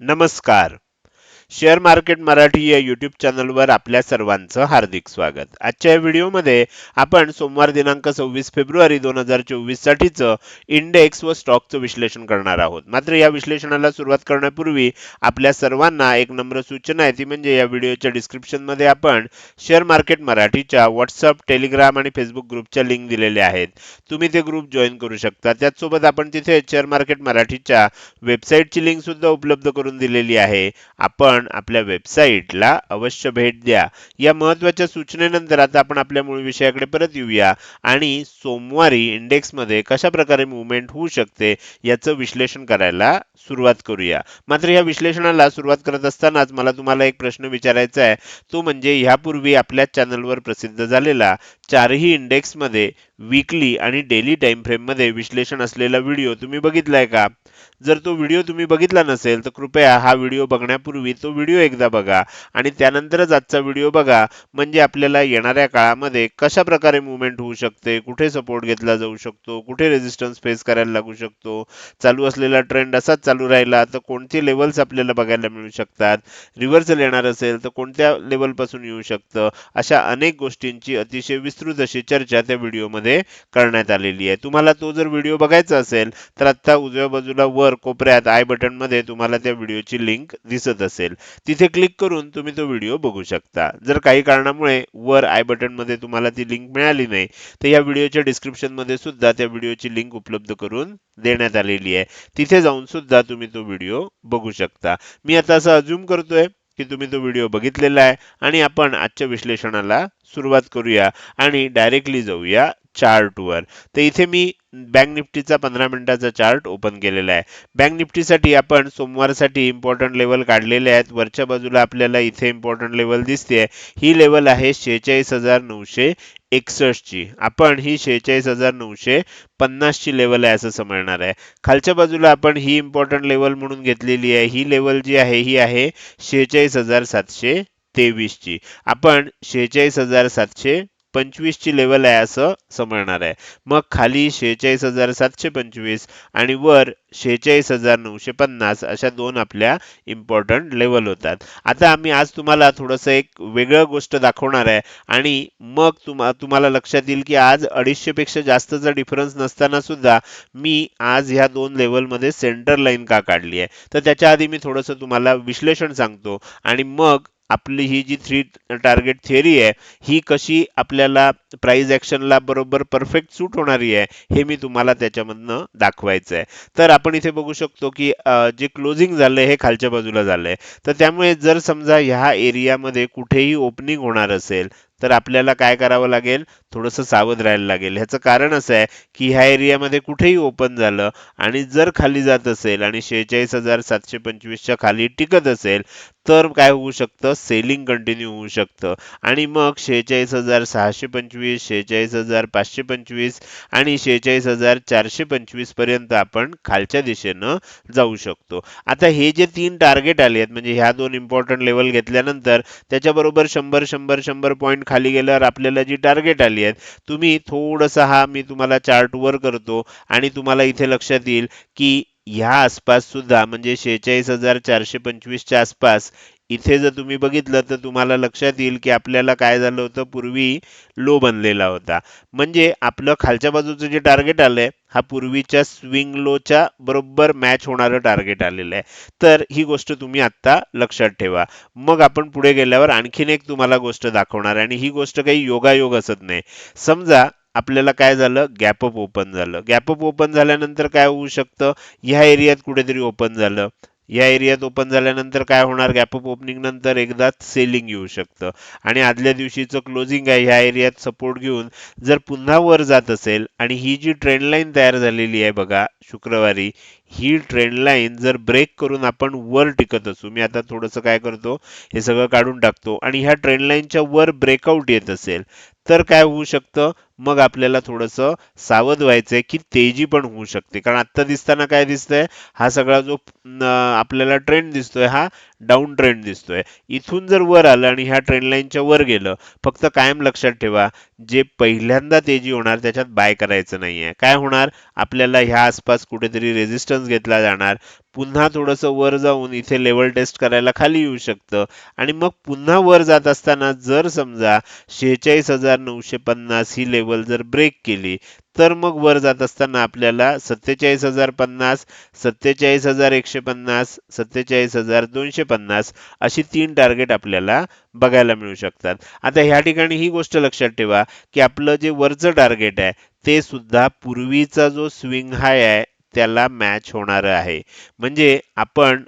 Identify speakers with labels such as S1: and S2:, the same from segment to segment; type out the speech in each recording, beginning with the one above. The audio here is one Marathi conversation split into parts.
S1: नमस्कार. शेअर मार्केट मराठी या यूट्यूब चॅनलवर आपल्या सर्वांचं हार्दिक स्वागत. आजच्या या व्हिडिओमध्ये आपण सोमवार दिनांक सव्वीस फेब्रुवारी दोन हजार चोवीस साठीचं इंडेक्स व स्टॉकचं विश्लेषण करणार आहोत. मात्र या विश्लेषणाला सुरुवात करण्यापूर्वी आपल्या सर्वांना एक नम्र सूचना आहे. ती म्हणजे या व्हिडिओच्या डिस्क्रिप्शनमध्ये आपण शेअर मार्केट मराठीच्या व्हॉट्सअप टेलिग्राम आणि फेसबुक ग्रुपच्या लिंक दिलेल्या आहेत. तुम्ही ते ग्रुप जॉईन करू शकता. त्याचसोबत आपण तिथे शेअर मार्केट मराठीच्या वेबसाईटची लिंक सुद्धा उपलब्ध करून दिलेली आहे. आपण आपल्या वेबसाईटला अवश्य भेट द्या. या महत्त्वाच्या सूचनेनंतर आता आपण आपल्या मूळ विषयाकडे परत येऊया. आणि सोमवारी इंडेक्समध्ये कशा प्रकारे मुवमेंट होऊ शकते याचं विश्लेषण करायला सुरुवात करूया. मात्र या विश्लेषणाला सुरुवात करत असतानाच मला तुम्हाला एक प्रश्न विचारायचा आहे. तो म्हणजे ह्यापूर्वी आपल्या चॅनलवर प्रसिद्ध झालेला चारही इंडेक्समध्ये वीकली आणि डेली टाइम फ्रेममध्ये विश्लेषण असलेला व्हिडिओ तुम्ही बघितलाय का? जर तो व्हिडिओ तुम्ही बघितला नसेल तर कृपया हा व्हिडिओ बघण्यापूर्वी तो व्हिडिओ एकदा बघा. आणि त्यानंतरच आजचा व्हिडिओ बघा. म्हणजे आपल्याला येणाऱ्या काळामध्ये कशा प्रकारे मुवमेंट होऊ शकते कुठे सपोर्ट घेतला जाऊ शकतो कुठे रेजिस्टन्स फेस करायला लागू शकतो चालू असलेला ट्रेंड असाच चालू राहिला तर कोणते लेवल्स आपल्याला बघायला मिळू शकतात? रिव्हर्सल येणार असेल तर कोणत्या लेवलपासून येऊ शकतं? अशा अनेक गोष्टींची अतिशय विस्तृत अशी चर्चा त्या व्हिडिओमध्ये करण्यात आलेली आहे. तुम्हाला तो जर व्हिडिओ बघायचा असेल तर आता उजव्या बाजूला वर कोपऱ्यात आय बटनमध्ये तुम्हाला त्या व्हिडिओची लिंक दिसत असेल. तिथे क्लिक करून तुम्ही तो व्हिडिओ बघू शकता. जर काही कारणामुळे वर आय बटनमध्ये तुम्हाला ती लिंक मिळाली नाही तर या व्हिडिओच्या डिस्क्रिप्शनमध्ये सुद्धा त्या व्हिडिओची लिंक उपलब्ध करून देण्यात आलेली आहे. तिथे जाऊन सुद्धा तुम्ही तो व्हिडिओ बघू शकता. मी आता असं अज्युम करतोय की तुम्ही तो व्हिडिओ बघितलेला आहे आणि आपण आजच्या विश्लेषणाला सुरुवात करूया आणि डायरेक्टली जाऊया चार्टवर तर इथे मी बँक निफ्टीचा पंधरा मिनिटाचा चार्ट ओपन केलेला आहे. बँक निफ्टीसाठी आपण सोमवारसाठी इम्पॉर्टंट लेवल काढलेले आहेत. वरच्या बाजूला आपल्याला इथे इम्पॉर्टंट लेवल दिसते ही लेवल आहे शेहेचाळीस हजार नऊशे एकसष्टची. आपण ही शेहेचाळीस हजार नऊशे पन्नासची लेवल आहे असं समजणार आहे. खालच्या बाजूला आपण ही इम्पॉर्टंट लेवल म्हणून घेतलेली आहे. ही लेवल जी आहे ही आहे शेहेचाळीस हजार सातशे तेवीसची. आपण शेहेचाळीस हजार सातशे पंचवीसची लेवल आहे असं समजणार आहे. मग खाली शेहेचाळीस हजार सातशे पंचवीस आणि वर शेहेचाळीस हजार नऊशे पन्नास अशा दोन आपल्या इम्पॉर्टंट लेवल होतात. आता आम्ही आज तुम्हाला थोडंसं एक वेगळं गोष्ट दाखवणार आहे आणि मग तुम्हा तुम्हाला लक्षात येईल की आज अडीचशेपेक्षा जास्तचा डिफरन्स नसताना सुद्धा मी आज ह्या दोन लेवलमध्ये सेंटर लाईन का काढली आहे? तर त्याच्या आधी मी थोडंसं तुम्हाला विश्लेषण सांगतो आणि मग आपली ही जी थ्री टार्गेट थिअरी आहे ही कशी आपल्याला प्राईज ॲक्शनला बरोबर परफेक्ट सूट होणारी आहे हे मी तुम्हाला त्याच्यामधनं दाखवायचं आहे. तर आपण इथे बघू शकतो की जे क्लोजिंग झालंय हे खालच्या बाजूला झालंय. तर त्यामुळे जर समजा ह्या एरियामध्ये कुठेही ओपनिंग होणार असेल तर आपल्याला काय करावं लागेल? थोडंसं सावध राहायला लागेल. ह्याचं कारण असं आहे की ह्या एरियामध्ये कुठेही ओपन झालं आणि जर खाली जात असेल आणि शेहेचाळीस हजार सातशे पंचवीसच्या खाली टिकत असेल तर काय होऊ शकतं? सेलिंग कंटिन्यू होऊ शकतं. आणि मग शेहेचाळीस हजार सहाशे पंचवीस शेहेचाळीस हजार पाचशे पंचवीस आणि शेहेचाळीस हजार चारशे पंचवीसपर्यंत आपण खालच्या दिशेनं जाऊ शकतो. आता हे जे तीन टार्गेट आले आहेत म्हणजे ह्या दोन इम्पॉर्टंट लेवल घेतल्यानंतर त्याच्याबरोबर शंभर शंभर शंभर पॉईंट खाली गेल्यावर आपल्याला जी टार्गेट आली आहेत तुम्ही थोडंसं हा मी तुम्हाला चार्ट वर करतो आणि तुम्हाला इथे लक्षात येईल की ह्या आसपास सुद्धा म्हणजे शेहेचाळीस हजार चारशे पंचवीसच्या आसपास इथे जर तुम्ही बघितलं तर तुम्हाला लक्षात येईल की आपल्याला काय झालं होतं? पूर्वी लो बनलेला होता. म्हणजे आपलं खालच्या बाजूचं जे टार्गेट आलंय हा पूर्वीच्या स्विंग लोच्या बरोबर मॅच होणारं टार्गेट आलेलं आहे. तर ही गोष्ट तुम्ही आत्ता लक्षात ठेवा. मग आपण पुढे गेल्यावर आणखीन एक तुम्हाला गोष्ट दाखवणार आणि ही गोष्ट काही योगायोग असत नाही. समजा आपल्याला काय झालं? गॅपअप ओपन झालं. गॅपअप ओपन झाल्यानंतर काय होऊ शकतं? ह्या एरियात कुठेतरी ओपन झालं. या एरियात ओपन झाल्यानंतर काय होणार? गॅपअप ओपनिंग नंतर एकदा सेलिंग येऊ शकतं. आणि आदल्या दिवशीचं क्लोजिंग आहे ह्या एरियात सपोर्ट घेऊन जर पुन्हा वर जात असेल आणि ही जी ट्रेंड लाईन तयार झालेली आहे बघा शुक्रवारी ही ट्रेंड लाईन जर ब्रेक करून आपण वर टिकत असू मी आता थोडंसं काय करतो हे सगळं काढून टाकतो आणि ह्या ट्रेंड लाईनच्या वर ब्रेकआउट येत असेल तर काय होऊ शकतं? मग आपल्याला थोडंसं सावध व्हायचंय की तेजी पण होऊ शकते. कारण आत्ता दिसताना काय दिसतंय? हा सगळा जो आपल्याला ट्रेंड दिसतोय हा डाऊन ट्रेंड दिसतोय. इथून जर वर आलं आणि ह्या ट्रेंड लाईनच्या वर गेलं फक्त कायम लक्षात ठेवा जे पहिल्यांदा तेजी होणार त्याच्यात बाय करायचं नाहीये. काय होणार? आपल्याला ह्या आसपास कुठेतरी रेजिस्टन्स घेतला जाणार. पुन्हा थोडंसं वर जाऊन इथे लेवल टेस्ट करायला खाली येऊ शकतं. आणि मग पुन्हा वर जात असताना जर समजा शेहेचाळीस हजार नऊशे पन्नास ही लेवल जर ब्रेक केली तर मग वर जात असताना आपल्याला सत्तेचाळीस हजार पन्नास सत्तेचाळीस हजार एकशे पन्नास सत्तेचाळीस हजार दोनशे पन्नास अशी तीन टार्गेट आपल्याला बघायला मिळू शकतात. आता ह्या ठिकाणी ही गोष्ट लक्षात ठेवा की आपलं जे वरचं टार्गेट आहे ते सुद्धा पूर्वीचा जो स्विंग हाय आहे त्याला मॅच होणार आहे. म्हणजे आपण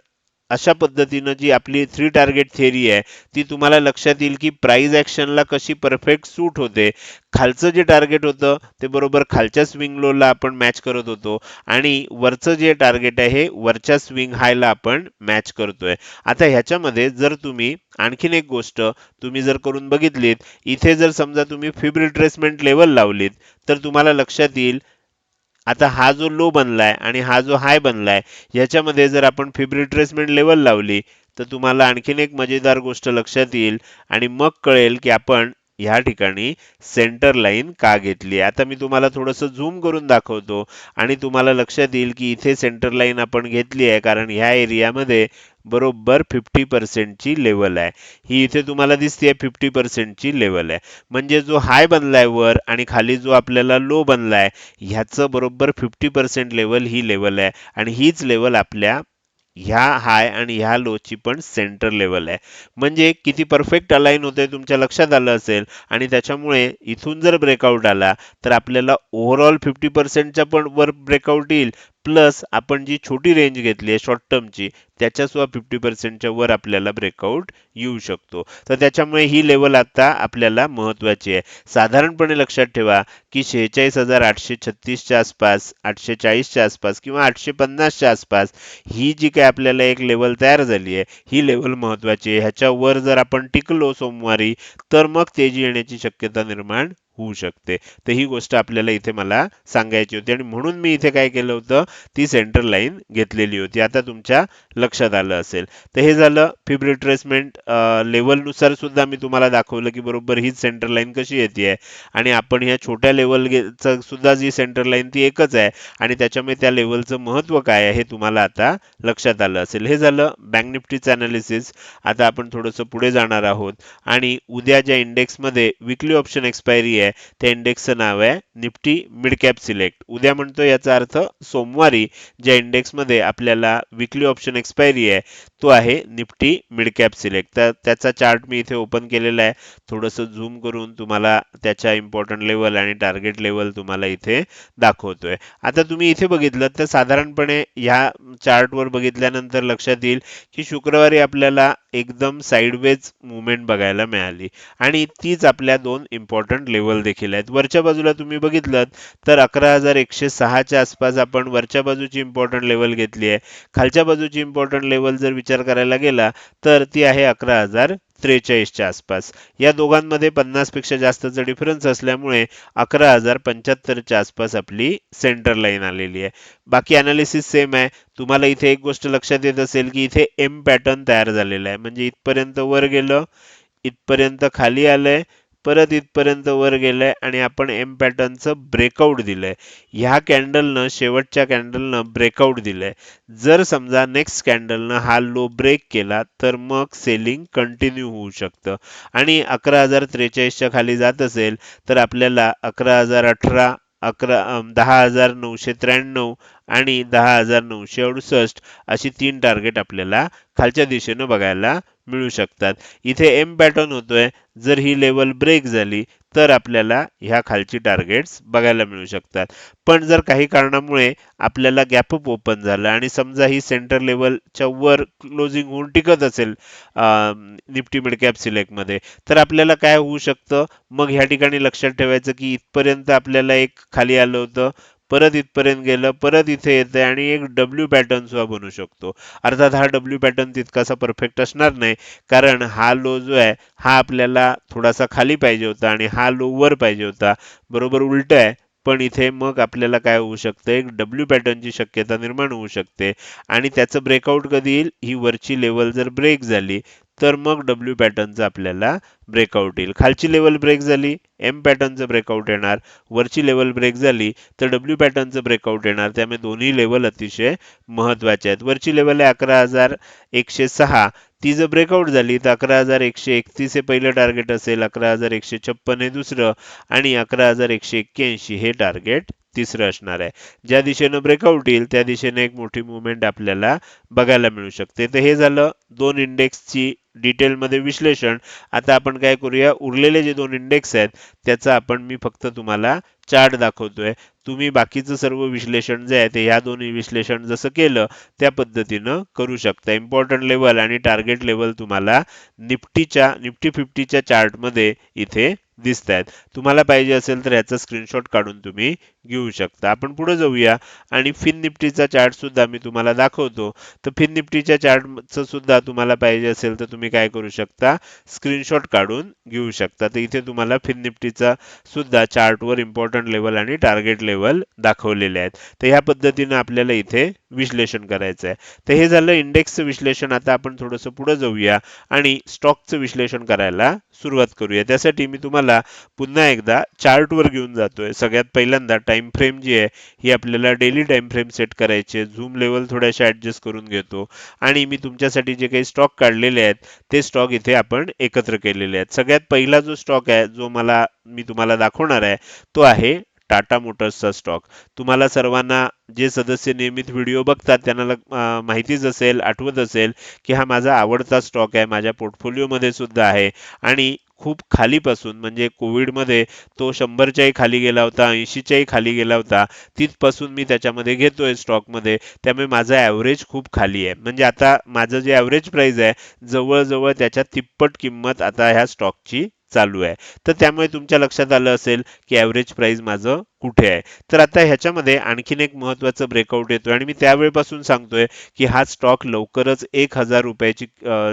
S1: अशा पद्धतीनं जी आपली थ्री टार्गेट थिअरी आहे ती तुम्हाला लक्षात येईल की प्राईज ॲक्शनला कशी परफेक्ट सूट होते. खालचं जे टार्गेट होतं ते बरोबर खालच्या स्विंग लोला आपण मॅच करत होतो आणि वरचं जे टार्गेट आहे हे वरच्या स्विंग हायला आपण मॅच करतोय. आता ह्याच्यामध्ये जर तुम्ही आणखीन एक गोष्ट तुम्ही जर करून बघितलीत इथे जर समजा तुम्ही फिब रिट्रेसमेंट लेवल लावलीत तर तुम्हाला लक्षात येईल आता हा जो लो बनलाय आणि हा जो हाय बनलाय याच्यामध्ये जर आपण फिब रिट्रेसमेंट लेवल लावली तर तुम्हाला आणखीन एक मजेदार गोष्ट लक्षात येईल आणि मग कळेल की आपण ह्या ठिकाणी सेंटर लाईन का घेतली आता मी तुम्हाला थोडंसं झूम करून दाखवतो आणि तुम्हाला लक्षात येईल की इथे सेंटर लाईन आपण घेतली आहे कारण ह्या एरियामध्ये बरोबर फिफ्टी पर्सेंटची लेवल आहे. ही इथे तुम्हाला दिसते फिफ्टी पर्सेंटची लेवल आहे. म्हणजे जो हाय बनलाय वर आणि खाली जो आपल्याला लो बनलाय ह्याचं बरोबर फिफ्टी पर्सेंट लेवल ही लेवल आहे. आणि हीच लेवल आपल्या ह्या हाय आणि ह्या लोची पण सेंटर लेवल आहे. म्हणजे किती परफेक्ट अलाईन होते तुमच्या लक्षात आलं असेल आणि त्याच्यामुळे इथून जर ब्रेकआउट आला तर आपल्याला ओव्हरऑल फिफ्टी पर्सेंटच्या पण वर ब्रेकआउट येईल. प्लस आपण जी छोटी रेंज घेतली आहे शॉर्ट टर्मची त्याच्यासुद्धा फिफ्टी पर्सेंटच्या वर आपल्याला ब्रेकआउट येऊ शकतो. तर त्याच्यामुळे ही लेवल आता आपल्याला महत्वाची आहे. साधारणपणे लक्षात ठेवा की शेहेचाळीस हजार आठशे छत्तीसच्या आसपास आठशे चाळीसच्या आसपास किंवा आठशे पन्नासच्या आसपास ही जी काय आपल्याला एक लेवल तयार झाली आहे ही लेवल महत्वाची आहे. ह्याच्यावर जर आपण टिकलो सोमवारी तर मग तेजी येण्याची शक्यता निर्माण होऊ शकते. तर ही गोष्ट आपल्याला इथे मला सांगायची होती आणि म्हणून मी इथे काय केलं होतं ती सेंटर लाईन घेतलेली होती. आता तुमच्या लक्षात आलं असेल. तर हे झालं फिब रिट्रेसमेंट लेवलनुसार सुद्धा मी तुम्हाला दाखवलं की बरोबर हीच सेंटर लाईन कशी येते आणि आपण ह्या छोट्या लेवल सुद्धा जी सेंटर लाईन ती एकच आहे. आणि त्याच्यामुळे त्या लेवलचं महत्त्व काय आहे हे तुम्हाला आता लक्षात आलं असेल. हे झालं बँक निफ्टीचं अनालिसिस आता आपण थोडंसं पुढे जाणार आहोत. आणि उद्या ज्या इंडेक्समध्ये विकली ऑप्शन एक्सपायरी आहे त्या इंडेक्सचं नाव आहे निफ्टी मिड कॅप सिलेक्ट उद्या म्हणतो याचा अर्थ सोमवारी ज्या इंडेक्समध्ये आपल्याला विकली ऑप्शन एक्सपायरी आहे तो आहे निफ्टी मिड कॅप सिलेक्ट तर त्याचा चार्ट मी इथे ओपन केलेला आहे. थोडंसं झूम करून तुम्हाला त्याच्या इम्पॉर्टंट लेवल आणि टार्गेट लेवल तुम्हाला इथे दाखवतोय. आता तुम्ही इथे बघितलं तर साधारणपणे ह्या चार्टवर बघितल्यानंतर लक्षात येईल की शुक्रवारी आपल्याला एकदम साईडवेज मुवमेंट बघायला मिळाली. आणि तीच आपल्या दोन इम्पॉर्टंट लेवल देखील आहेत. वरच्या बाजूला तुम्ही बघितलं तर अकरा हजार एकशे सहाच्या आसपास आपण वरच्या बाजूची इम्पॉर्टंट लेवल घेतली आहे. खालच्या बाजूची इम्पॉर्टंट लेवल जर विचार करायला गेला तर ती आहे अकरा हजार त्रेचाळीसच्या आसपास. या दोघांमध्ये पन्नासपेक्षा जास्तचा डिफरन्स असल्यामुळे अकरा हजार पंच्याहत्तरच्या आसपास आपली सेंटर लाईन आलेली आहे. बाकी अनालिसिस सेम आहे. तुम्हाला इथे एक गोष्ट लक्षात येत असेल की इथे एम पॅटर्न तयार झालेला आहे. म्हणजे इथपर्यंत वर गेलं इथपर्यंत खाली आलंय परत इथपर्यंत वर गेलंय आणि आपण एम पॅटर्नचं ब्रेकआउट दिलंय. ह्या कॅन्डलनं शेवटच्या कॅन्डलनं ब्रेकआउट दिलंय. जर समजा नेक्स्ट कॅन्डलनं हा लो ब्रेक केला तर मग सेलिंग कंटिन्यू होऊ शकतं. आणि अकरा हजार त्रेचाळीसच्या खाली जात असेल तर आपल्याला अकरा हजार अठरा अकरा दहा हजार नऊशे त्र्याण्णव आणि दहा हजार नऊशे अडुसष्ट अशी तीन टार्गेट आपल्याला खालच्या दिशेनं बघायला मिळू शकतात. इथे एम पॅटर्न होतोय. जर ही लेवल ब्रेक झाली तर आपल्याला ह्या खालची टार्गेट्स बघायला मिळू शकतात. पण जर काही कारणामुळे आपल्याला गॅपअप ओपन झालं आणि समजा ही सेंटर लेवलच्या वर क्लोजिंग होऊन टिकत असेल निफ्टी मिडकॅप सिलेक्टमध्ये तर आपल्याला काय होऊ शकतं? मग ह्या ठिकाणी लक्षात ठेवायचं की इथपर्यंत आपल्याला एक खाली आलं होतं. परत इथपर्यंत गेलं परत इथे येते आणि एक डब्ल्यू पॅटर्न सुद्धा बनू शकतो. अर्थात हा डब्ल्यू पॅटर्न तितकासा परफेक्ट असणार नाही कारण हा लो जो आहे हा आपल्याला थोडासा खाली पाहिजे होता आणि हा लो वर पाहिजे होता. बरोबर उलट आहे पण इथे मग आपल्याला काय होऊ शकतं एक डब्ल्यू पॅटर्नची शक्यता निर्माण होऊ शकते. आणि त्याचं ब्रेकआउट कधी येईल? ही वरची लेवल जर ब्रेक झाली तर मग डब्ल्यू पॅटर्नचं आपल्याला ब्रेकआउट येईल. खालची लेवल ब्रेक झाली एम पॅटर्नचं ब्रेकआउट येणार. वरची लेवल ब्रेक झाली तर डब्ल्यू पॅटर्नचं ब्रेकआउट येणार. त्यामुळे दोन्ही लेवल अतिशय महत्त्वाचे आहेत. वरची लेवल आहे अकरा हजार एकशे सहा. ती जर ब्रेकआउट झाली तर अकरा हजार एकशे एकतीस हे पहिलं टार्गेट असेल अकरा हजार एकशे छप्पन हे दुसरं आणि अकरा हजार एकशे एक्क्याऐंशी हे टार्गेट तिसरं असणार आहे. ज्या दिशेनं ब्रेकआउट येईल त्या दिशेने एक मोठी मुवमेंट आपल्याला बघायला मिळू शकते. तर हे झालं दोन इंडेक्सची डिटेलमध्ये विश्लेषण. आता आपण काय करूया उरलेले जे दोन इंडेक्स आहेत त्याचा आपण मी फक्त तुम्हाला चार्ट दाखवतोय. तुम्ही बाकीचं सर्व विश्लेषण जे आहे ते ह्या दोन्ही विश्लेषण जसं केलं त्या पद्धतीनं करू शकता. इम्पॉर्टंट लेवल आणि टार्गेट लेवल तुम्हाला निफ्टीच्या निफ्टी फिफ्टीच्या चार्टमध्ये इथे दिसत आहेत तुम्हाला पाहिजे असेल तर याचा स्क्रीनशॉट काढून तुम्ही घेऊ शकता. आपण पुढे जाऊया आणि फिन निफ्टीचा चार्ट सुद्धा मी तुम्हाला दाखवतो. तर फिन निफ्टीच्या चार्टचं सुद्धा तुम्हाला पाहिजे असेल तर तुम्ही काय करू शकता? स्क्रीनशॉट काढून घेऊ शकता. तर इथे तुम्हाला फिन निफ्टीचा सुद्धा चार्टवर इम्पॉर्टंट लेवल आणि टार्गेट लेवल दाखवलेले आहेत. तर ह्या पद्धतीनं आपल्याला इथे विश्लेषण करायचं आहे. तर हे झालं इंडेक्सचं विश्लेषण. आता आपण थोडंसं पुढे जाऊया आणि स्टॉकचं विश्लेषण करायला सुरुवात करूया. त्यासाठी मी तुम्हाला पुन्हा एकदा चार्टवर घेऊन जातोय. सगळ्यात पहिल्यांदा टाइम फ्रेम जी आहे ही आपल्याला डेली टाइम फ्रेम सेट करायची आहे. झूम लेवल थोड्याशा ऍडजस्ट करून घेतो. आणि मी तुमच्यासाठी जे काही स्टॉक काढलेले आहेत ते स्टॉक इथे आपण एकत्र केलेले आहेत. सगळ्यात पहिला जो स्टॉक आहे जो मला मी तुम्हाला दाखवणार आहे तो आहे टाटा मोटर्सचा स्टॉक. तुम्हाला सर्वांना जे सदस्य नियमित व्हिडिओ बघतात त्यांना माहितीच असेल आठवत असेल की हा माझा आवडता स्टॉक आहे माझ्या पोर्टफोलिओमध्ये सुद्धा आहे. आणि खूप खालीपासून म्हणजे कोविडमध्ये तो शंभरच्याही खाली गेला होता ऐंशीच्याही खाली गेला होता तिथपासून मी त्याच्यामध्ये घेतोय स्टॉकमध्ये. त्यामुळे माझा ॲव्हरेज खूप खाली आहे. म्हणजे आता माझं जे ॲव्हरेज प्राईज आहे जवळजवळ त्याच्या तिप्पट किंमत आता ह्या स्टॉकची चालू आहे. तर त्यामुळे तुमच्या लक्षात आलं असेल की ॲव्हरेज प्राईज माझं कुठे आहे. तर आता ह्याच्यामध्ये आणखीन एक महत्त्वाचं ब्रेकआउट येतो आणि मी त्यावेळेपासून सांगतोय की हा स्टॉक लवकरच एक हजार रुपयाची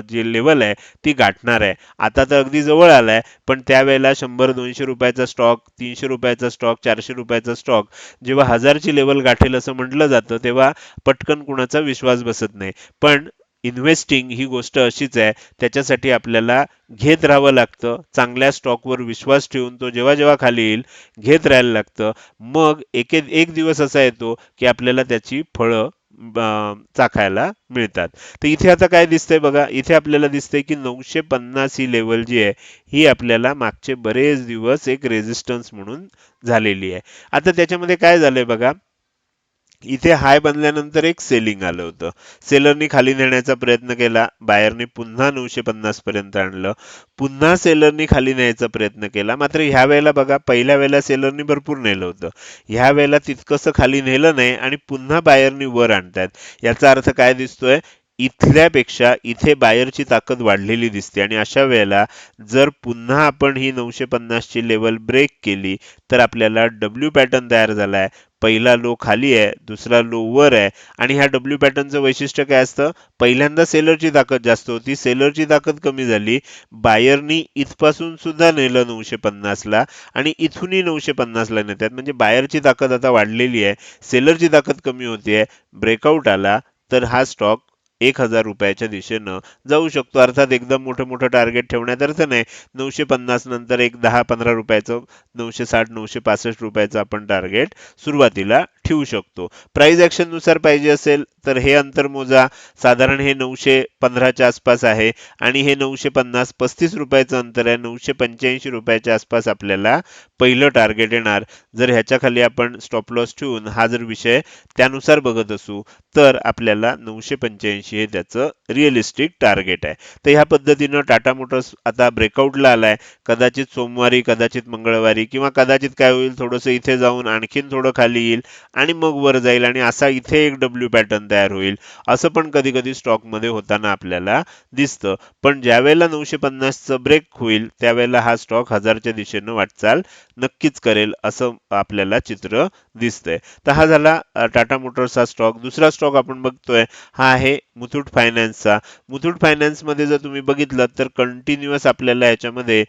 S1: जी लेवल आहे ती गाठणार आहे. आता तर अगदी जवळ आलाय पण त्यावेळेला शंभर दोनशे रुपयाचा स्टॉक तीनशे रुपयाचा स्टॉक चारशे रुपयाचा स्टॉक जेव्हा हजारची लेवल गाठेल असं म्हटलं जातं तेव्हा पटकन कुणाचा विश्वास बसत नाही. पण इन्व्हेस्टिंग ही गोष्ट अशीच आहे. त्याच्यासाठी आपल्याला घेत राहावं लागतं. चांगल्या स्टॉकवर विश्वास ठेवून तो जेव्हा जेव्हा खाली येईल घेत राहायला लागतं. मग एक एक दिवस असा येतो की आपल्याला त्याची फळं चाखायला मिळतात. तर इथे आता काय दिसतंय बघा. इथे आपल्याला दिसतंय की नऊशे पन्नास ही लेवल जी आहे ही आपल्याला मागचे बरेच दिवस एक रेझिस्टन्स म्हणून झालेली आहे. आता त्याच्यामध्ये काय झालंय बघा? इथे हाय बनल्यानंतर एक सेलिंग आलं होतं. सेलरनी खाली नेण्याचा प्रयत्न केला. बायरने पुन्हा नऊशे पन्नास पर्यंत आणलं. पुन्हा सेलरनी खाली न्यायचा प्रयत्न केला. मात्र ह्या वेळेला बघा पहिल्या वेळेला सेलरनी भरपूर नेलं होतं. ह्या वेळेला तितकंसं खाली नेलं नाही आणि पुन्हा बायरनी वर आणतायत. याचा अर्थ काय दिसतोय? इथल्यापेक्षा इथे बायरची ताकद वाढलेली दिसते आणि अशा वेळेला जर पुन्हा आपण ही नऊशे पन्नासची लेवल ब्रेक केली तर आपल्याला डब्ल्यू पॅटर्न तयार झालाय. पहिला लो खाली आहे दुसरा लो वर आहे. आणि ह्या डब्ल्यू पॅटर्नचं वैशिष्ट्य काय असतं? पहिल्यांदा सेलरची ताकद जास्त होती सेलरची ताकद कमी झाली. बायरनी इथपासून सुद्धा नेलं नऊशे पन्नासला आणि इथूनही नऊशे पन्नासला नेतात म्हणजे बायरची ताकद आता वाढलेली आहे. सेलरची ताकद कमी होती आहे ब्रेकआउट आला तर हा स्टॉक एक हजार रुपयाच्या दिशेनं जाऊ शकतो. अर्थात एकदम मोठं मोठं टार्गेट ठेवण्यात अर्थ नाही. नऊशे पन्नास नंतर एक दहा पंधरा रुपयाचं नऊशे साठ नऊशे पासष्ट रुपयाचं आपण टार्गेट सुरुवातीला ठेवू शकतो. प्राइस ॲक्शननुसार पाहिजे असेल तर हे अंतर मोजा. साधारण हे नऊशे पंधराच्या आसपास आहे आणि हे नऊशे पन्नास पस्तीस रुपयाचं अंतर आहे. नऊशे पंच्याऐंशी रुपयाच्या आसपास आपल्याला पहिलं टार्गेट येणार. जर ह्याच्या खाली आपण स्टॉप लॉस ठेवून हा जर विषय त्यानुसार बघत असू तर आपल्याला नऊशे पंच्याऐंशी हे त्याचं रिअलिस्टिक टार्गेट आहे. तर ह्या पद्धतीनं टाटा मोटर्स आता ब्रेकआउटला आलाय. कदाचित सोमवारी कदाचित मंगळवारी किंवा कदाचित काय होईल थोडंसं इथे जाऊन आणखीन थोडं खाली येईल. आणि मग वर जाईल आणि असा इथे एक डब्ल्यू पॅटर्न तयार होईल. असं पण कधी कधी स्टॉकमध्ये होताना आपल्याला दिसतं. पण ज्यावेळेला नऊशे पन्नासचं ब्रेक होईल त्यावेळेला हा स्टॉक हजारच्या दिशेनं वाटचाल नक्कीच करेल असं आपल्याला चित्र दिसतंय. तर हा झाला टाटा मोटर्सचा स्टॉक दुसरा स्टॉक आपण बघतोय हा आहे मुथूट फायनान्सचा. मुथूट फायनान्समध्ये जर तुम्ही बघितलं तर कंटिन्युअस आपल्याला याच्यामध्ये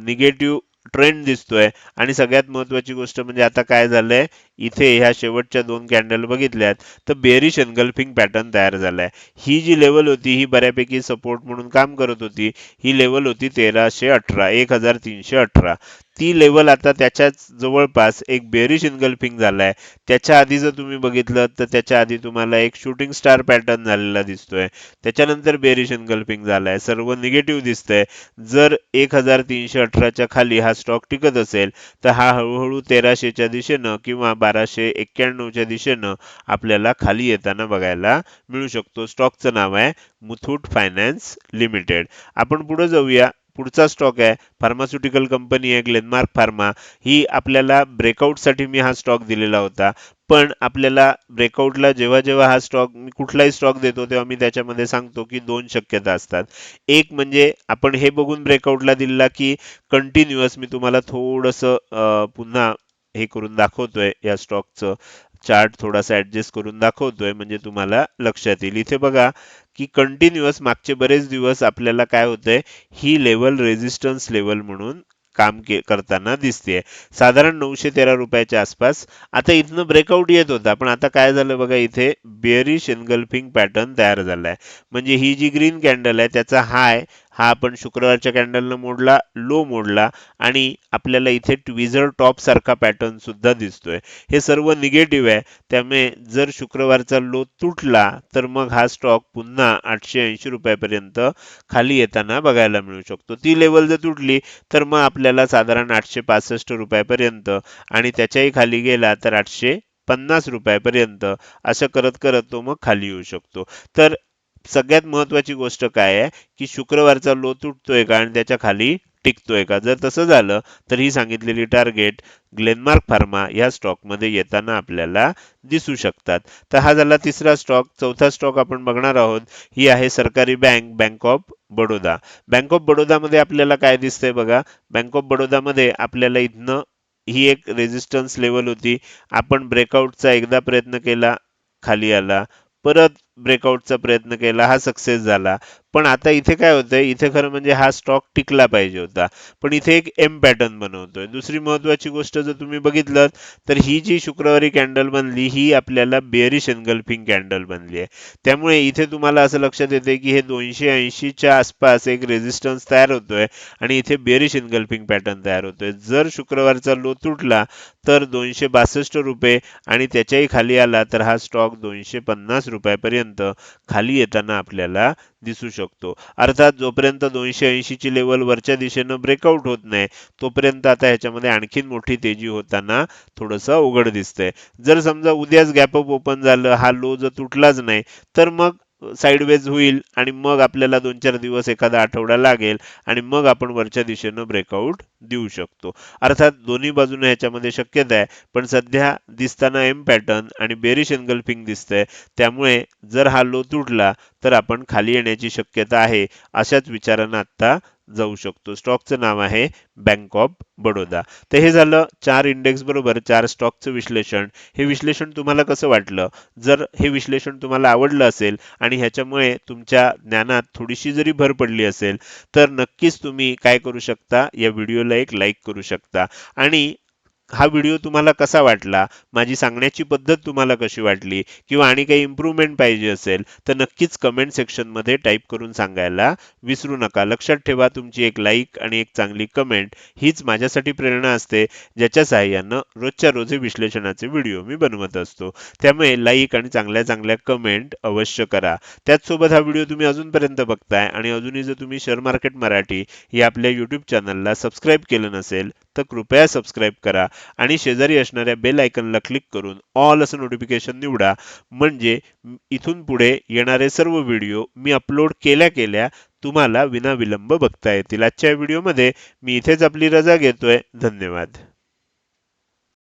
S1: निगेटिव्ह ट्रेंड दिसतोय. आणि सगळ्यात महत्वाची गोष्ट म्हणजे आता काय झालंय? इथे ह्या शेवटच्या दोन कॅन्डल बघितल्यात तर बेरिश एनगल्फिंग पॅटर्न तयार झालाय. ही जी लेवल होती ही बऱ्यापैकी सपोर्ट म्हणून काम करत होती. ही लेवल होती तेराशे अठरा एक हजार तीनशे अठरा. ती लेवल आता त्याच्याच जवळपास एक बेरिश इनगल्फिंग आहे त्याच्या आधी जर तुम्ही बघितलं तर त्याच्या आधी तुम्हाला एक शूटिंग स्टार पॅटर्न झालेला दिसतोय. त्याच्यानंतर बेरिश इनगल्फिंग आहे सर्व निगेटिव्ह दिसतंय. जर एक हजार तीनशे अठराच्या खाली हा स्टॉक टिकत असेल तर हा हळूहळू तेराशेच्या दिशेनं किंवा बाराशे एक्क्याण्णवच्या दिशेनं आपल्याला खाली येताना बघायला मिळू शकतो. स्टॉकचं नाव आहे मुथूट फायनान्स लिमिटेड. आपण पुढे जाऊया. पुढचा स्टॉक आहे. फार्मास्युटिकल कंपनी आहे ग्लेनमार्क फार्मा ही आपल्याला ब्रेकआउटसाठी मी हा स्टॉक दिलेला होता. पण आपल्याला ब्रेकआउटला जेव्हा जेव्हा हा स्टॉक मी कुठलाही स्टॉक देतो तेव्हा मी त्याच्यामध्ये सांगतो की दोन शक्यता असतात. एक म्हणजे आपण हे बघून ब्रेकआउटला दिला की कंटिन्युअस मी तुम्हाला थोडंसं पुन्हा हे करून दाखवतोय या स्टॉकचं चार्ट थोडासा ॲडजस्ट करून दाखवतोय. म्हणजे तुम्हाला लक्षात येईल. इथे बघा की कंटिन्युअस मागचे बरेच दिवस आपल्याला काय होतंय? ही लेवल रेझिस्टन्स लेवल म्हणून काम के करताना दिसते साधारण नऊशे तेरा रुपयाच्या आसपास. आता इथनं ब्रेकआउट येत होता. पण आता काय झालं बघा इथे बेरिश एनगल्फिंग पॅटर्न तयार झालाय. म्हणजे ही जी ग्रीन कॅन्डल आहे त्याचा हाय हा आपण शुक्रवारच्या कॅन्डलनं मोडला लो मोडला आणि आपल्याला इथे ट्विझर टॉप सारखा पॅटर्न सुद्धा दिसतोय. हे सर्व निगेटिव्ह आहे. त्यामुळे जर शुक्रवारचा लो तुटला तर मग हा स्टॉक पुन्हा आठशे ऐंशी रुपयापर्यंत खाली येताना बघायला मिळू शकतो. ती लेवल जर तुटली तर मग आपल्याला साधारण आठशे पासष्ट रुपयापर्यंत आणि त्याच्याही खाली गेला तर आठशे पन्नास रुपयापर्यंत असं करत करत तो मग खाली येऊ शकतो. तर सगळ्यात महत्वाची गोष्ट काय आहे की शुक्रवारचा लो तुटतोय का आणि त्याच्याखाली टिकतोय का? जर तसं झालं तर ही सांगितलेली टार्गेट ग्लेनमार्क फार्मा या स्टॉकमध्ये येताना आपल्याला दिसू शकतात. तर हा झाला तिसरा स्टॉक चौथा स्टॉक आपण बघणार आहोत. ही आहे सरकारी bank bank of Baroda bank of बडोदामध्ये आपल्याला काय दिसतंय बघा? बँक ऑफ बडोदामध्ये आपल्याला इथनं ही एक रेजिस्टन्स लेवल होती. आपण ब्रेकआउटचा एकदा प्रयत्न केला खाली आला. परत ब्रेकआउटचा प्रयत्न केला हा सक्सेस झाला. पण आता इथे काय होतंय इथे खरं म्हणजे हा स्टॉक टिकला पाहिजे होता. पण इथे एक एम पॅटर्न बनवतोय. दुसरी महत्वाची गोष्ट जर तुम्ही बघितलं तर ही जी शुक्रवारी कॅन्डल बनली ही आपल्याला बेअरिश एनगल्फिंग कॅन्डल बनली आहे. त्यामुळे इथे तुम्हाला असं लक्षात येते की हे दोनशे ऐंशीच्या आसपास एक रेझिस्टन्स तयार होतोय आणि इथे बेअरिश एनगल्फिंग पॅटर्न तयार होतोय. जर शुक्रवारचा लो तुटला तर दोनशे बासष्ट रुपये आणि त्याच्याही खाली आला तर हा स्टॉक दोनशे पन्नास रुपयापर्यंत खाली येताना आपल्याला दिसू शकतो. अर्थात जोपर्यंत दोनशे ऐंशी ची लेवल वरच्या दिशेनं ब्रेकआउट होत नाही तोपर्यंत आता ह्याच्यामध्ये आणखीन मोठी तेजी होताना थोडंसं उघड दिसतंय. जर समजा उद्याच गॅपअप ओपन झालं हा लो जर तुटलाच नाही तर मग साईडवेज होईल आणि मग आपल्याला दोन चार दिवस एखादा आठवडा लागेल आणि मग आपण वरच्या दिशेनं ब्रेकआउट देऊ शकतो. अर्थात दोन्ही बाजूने ह्याच्यामध्ये शक्यता आहे पण सध्या दिसताना एम पॅटर्न आणि बेरिश एनगल्फिंग दिसतंय. त्यामुळे जर हा लो तुटला तर आपण खाली येण्याची शक्यता आहे अशाच विचारानं आता जाऊ शकतो. स्टॉकचं नाव आहे बँक ऑफ बडोदा. तर हे झालं चार इंडेक्स बरोबर चार स्टॉकचं विश्लेषण. हे विश्लेषण तुम्हाला कसं वाटलं? जर हे विश्लेषण तुम्हाला आवडलं असेल आणि ह्याच्यामुळे तुमच्या ज्ञानात थोडीशी जरी भर पडली असेल तर नक्कीच तुम्ही काय करू शकता? या व्हिडिओला एक लाईक करू शकता. आणि हा व्हिडिओ तुम्हाला कसा वाटला? माझी सांगण्याची पद्धत तुम्हाला कशी वाटली? किंवा आणि काही इम्प्रूव्हमेंट पाहिजे असेल तर नक्कीच कमेंट सेक्शनमध्ये टाईप करून सांगायला विसरू नका. लक्षात ठेवा तुमची एक लाईक आणि एक चांगली कमेंट हीच माझ्यासाठी प्रेरणा असते ज्याच्या सहाय्यानं रोजच्या रोज हे विश्लेषणाचे व्हिडिओ मी बनवत असतो. त्यामुळे लाईक आणि चांगल्या चांगल्या कमेंट अवश्य करा. त्याचसोबत हा व्हिडिओ तुम्ही अजूनपर्यंत बघताय आणि अजूनही जर तुम्ही शेअर मार्केट मराठी या आपल्या यूट्यूब चॅनलला सबस्क्राईब केलं नसेल तर कृपया सबस्क्राईब करा आणि शेजारी असणाऱ्या बेल आयकनला क्लिक करून ऑल असं नोटिफिकेशन निवडा. म्हणजे इथून पुढे येणारे सर्व व्हिडिओ मी अपलोड केल्या केल्या तुम्हाला विनाविलंब बघता येतील. आजच्या व्हिडिओमध्ये मी इथेच आपली रजा घेतोय. धन्यवाद.